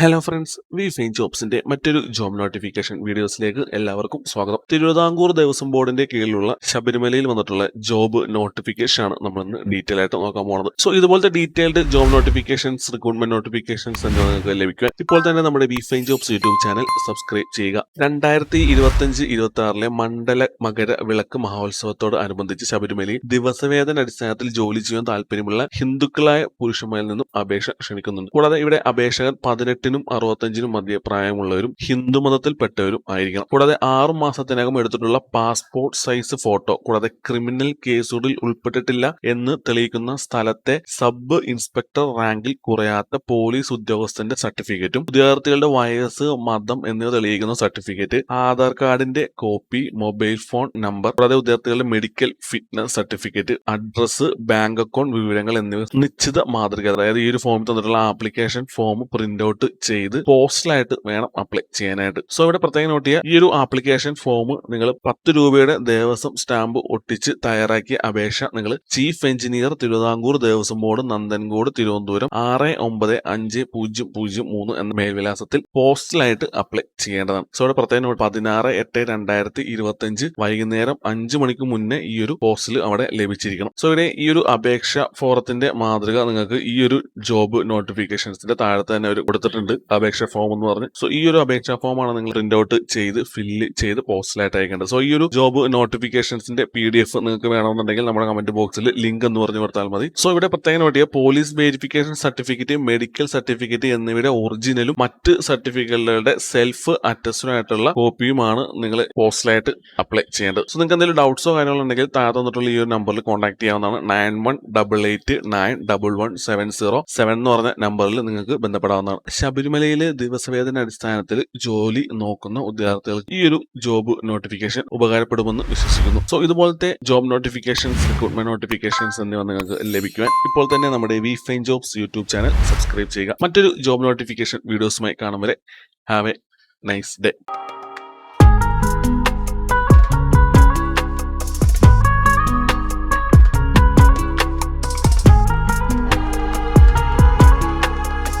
Hello friends V fine ജോബ്സിന്റെ മറ്റൊരു job notification വീഡിയോസിലേക്ക് എല്ലാവർക്കും സ്വാഗതം. തിരുവിതാംകൂർ ദേവസ്വം ബോർഡിന്റെ കീഴിലുള്ള ശബരിമലയിൽ വന്നിട്ടുള്ള ജോബ് നോട്ടിഫിക്കേഷൻ ആണ് നമ്മൾ ഇന്ന് ഡീറ്റെയിൽ ആയിട്ട് നോക്കാൻ പോകുന്നത് സോ ഇതുപോലത്തെ detailed job notifications recruitment notifications എന്നിവ നിങ്ങൾക്ക് ലഭിക്കുക ഇപ്പോൾ തന്നെ നമ്മുടെ V Fine Jobs YouTube channel subscribe ചെയ്യുക. രണ്ടായിരത്തി ഇരുപത്തഞ്ച് ഇരുപത്തി ആറിലെ മണ്ഡല മകര വിളക്ക് മഹോത്സവത്തോട് അനുബന്ധിച്ച് ശബരിമലയിൽ ദിവസവേതന അടിസ്ഥാനത്തിൽ ജോലി ചെയ്യാൻ താല്പര്യമുള്ള ഹിന്ദുക്കളായ പുരുഷന്മാരിൽ നിന്നും അപേക്ഷ ക്ഷണിക്കുന്നുണ്ട്. കൂടാതെ ഇവിടെ അപേക്ഷകർ പതിനെട്ടിനും അറുപത്തഞ്ചിനും മധ്യ പ്രായമുള്ളവരും ഹിന്ദു മതത്തിൽപ്പെട്ടവരും ആയിരിക്കണം. കൂടാതെ ആറു മാസത്തിനകം എടുത്തിട്ടുള്ള പാസ്പോർട്ട് സൈസ് ഫോട്ടോ കൂടാതെ ക്രിമിനൽ കേസുകളിൽ ഉൾപ്പെട്ടിട്ടില്ല എന്ന് തെളിയിക്കുന്ന സ്ഥലത്തെ സബ് ഇൻസ്പെക്ടർ റാങ്കിൽ കുറയാത്ത പോലീസ് ഉദ്യോഗസ്ഥന്റെ സർട്ടിഫിക്കറ്റും വിദ്യാർത്ഥികളുടെ വയസ്സ് മതം എന്നിവ തെളിയിക്കുന്ന സർട്ടിഫിക്കറ്റ് ആധാർ കാർഡിന്റെ കോപ്പി മൊബൈൽ ഫോൺ നമ്പർ കൂടാതെ വിദ്യാർത്ഥികളുടെ medical fitness certificate address bank account വിവരങ്ങൾ എന്നിവ നിശ്ചിത മാതൃക അതായത് ഈ ഒരു ഫോമിൽ തന്നിട്ടുള്ള ആപ്ലിക്കേഷൻ ഫോം പ്രിന്റ് ഔട്ട് ചെയ്ത് പോസ്റ്റലായിട്ട് വേണം അപ്ലൈ ചെയ്യാനായിട്ട്. സോ ഇവിടെ പ്രത്യേകം നോട്ട് ചെയ്യുക. ഈ ഒരു ആപ്ലിക്കേഷൻ ഫോം നിങ്ങൾ പത്ത് രൂപയുടെ ദേവസ്വം സ്റ്റാമ്പ് ഒട്ടിച്ച് തയ്യാറാക്കിയ അപേക്ഷ നിങ്ങൾ chief engineer Thiruvithamkoor Devaswom board Nanthancode Thiruvananthapuram ആറ് ഒമ്പത് അഞ്ച് പൂജ്യം പൂജ്യം മൂന്ന് എന്ന മേൽവിലാസത്തിൽ പോസ്റ്റലായിട്ട് അപ്ലൈ ചെയ്യേണ്ടതാണ്. സോ ഇവിടെ പ്രത്യേകം പതിനാറ് എട്ട് രണ്ടായിരത്തി ഇരുപത്തി വൈകുന്നേരം അഞ്ച് മണിക്ക് മുന്നേ ഈ ഒരു പോസ്റ്റിൽ അവിടെ ലഭിച്ചിരിക്കണം. സോ ഇവിടെ ഈ ഒരു അപേക്ഷ ഫോറത്തിന്റെ മാതൃക നിങ്ങൾക്ക് ഈ ഒരു ജോബ് നോട്ടിഫിക്കേഷൻസിന്റെ താഴെ തന്നെ ഒരു കൊടുത്തിട്ടുണ്ട്. അപേക്ഷ ഫോം എന്ന് പറഞ്ഞ്. സോ ഈ ഒരു അപേക്ഷാ ഫോമാണ് നിങ്ങൾ പ്രിന്റ് ഔട്ട് ചെയ്ത് ഫില്ല് ചെയ്ത് പോസ്റ്റലായിട്ട് അയക്കേണ്ടത്. സോ ഈ ഒരു ജോബ് നോട്ടിഫിക്കേഷൻസിന്റെ പി ഡി എഫ് നിങ്ങൾക്ക് വേണമെന്നുണ്ടെങ്കിൽ നമ്മുടെ കമന്റ് ബോക്സിൽ ലിങ്ക് എന്ന് പറഞ്ഞു കൊടുത്താൽ മതി. സോ ഇവിടെ പ്രത്യേകം ചെയ്യുക. Police verification certificate medical certificate എന്നിവയുടെ ഒറിജിനലും മറ്റ് സർട്ടിഫിക്കറ്റുകളുടെ സെൽഫ് അറ്റസ്റ്റഡ് ആയിട്ടുള്ള കോപ്പിയുമാണ് നിങ്ങൾ പോസ്റ്റലായിട്ട് അപ്ലൈ ചെയ്യേണ്ടത്. സോ നിങ്ങൾക്ക് എന്തെങ്കിലും ഡൗട്ട്സോ കാര്യങ്ങളോ ഉണ്ടെങ്കിൽ താഴെ തന്നിട്ടുള്ള ഈ ഒരു നമ്പറിൽ കോൺടാക്ട് ചെയ്യാവുന്നതാണ്. Nine one double eight nine double one seven zero seven എന്ന് പറഞ്ഞ നമ്പറിൽ നിങ്ങൾക്ക് ബന്ധപ്പെടാവുന്നതാണ്. ശബരിമലയിലെ ദിവസവേതന അടിസ്ഥാനത്തിൽ ജോലി നോക്കുന്ന ഉദ്യോഗാർത്ഥികൾക്ക് ഈ ഒരു ജോബ് നോട്ടിഫിക്കേഷൻ ഉപകാരപ്പെടുമെന്ന് വിശ്വസിക്കുന്നു. സോ ഇതുപോലത്തെ ജോബ് നോട്ടിഫിക്കേഷൻസ് റിക്രൂട്ട്മെന്റ് നോട്ടിഫിക്കേഷൻസ് എന്നിവ നിങ്ങൾക്ക് ലഭിക്കുവാൻ ഇപ്പോൾ തന്നെ നമ്മുടെ V Fine Jobs YouTube channel subscribe ചെയ്യുക. മറ്റൊരു ജോബ് നോട്ടിഫിക്കേഷൻ വീഡിയോസുമായി കാണും വരെ. Have A nice day